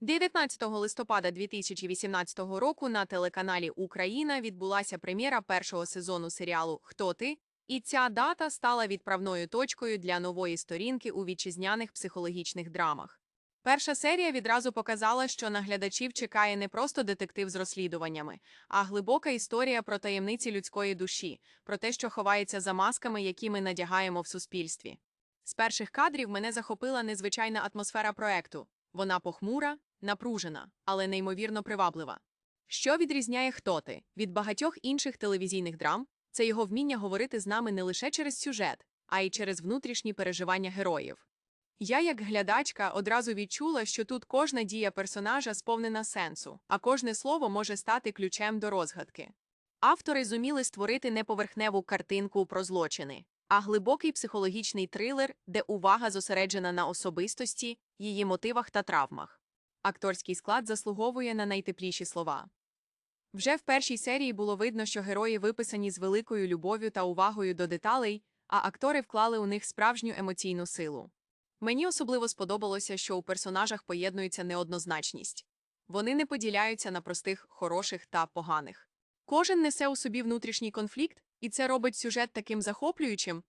19 листопада 2018 року на телеканалі Україна відбулася прем'єра першого сезону серіалу Хто ти? І ця дата стала відправною точкою для нової сторінки у вітчизняних психологічних драмах. Перша серія відразу показала, що на глядачів чекає не просто детектив з розслідуваннями, а глибока історія про таємниці людської душі, про те, що ховається за масками, які ми надягаємо в суспільстві. З перших кадрів мене захопила незвичайна атмосфера проекту. Вона похмура, напружена, але неймовірно приваблива. Що відрізняє хто ти від багатьох інших телевізійних драм, це його вміння говорити з нами не лише через сюжет, а й через внутрішні переживання героїв. Я, як глядачка, одразу відчула, що тут кожна дія персонажа сповнена сенсу, а кожне слово може стати ключем до розгадки. Автори зуміли створити не поверхневу картинку про злочини, а глибокий психологічний трилер, де увага зосереджена на особистості, її мотивах та травмах. Акторський склад заслуговує на найтепліші слова. Вже в першій серії було видно, що герої виписані з великою любов'ю та увагою до деталей, а актори вклали у них справжню емоційну силу. Мені особливо сподобалося, що у персонажах поєднується неоднозначність. Вони не поділяються на простих хороших та поганих. Кожен несе у собі внутрішній конфлікт, і це робить сюжет таким захоплюючим,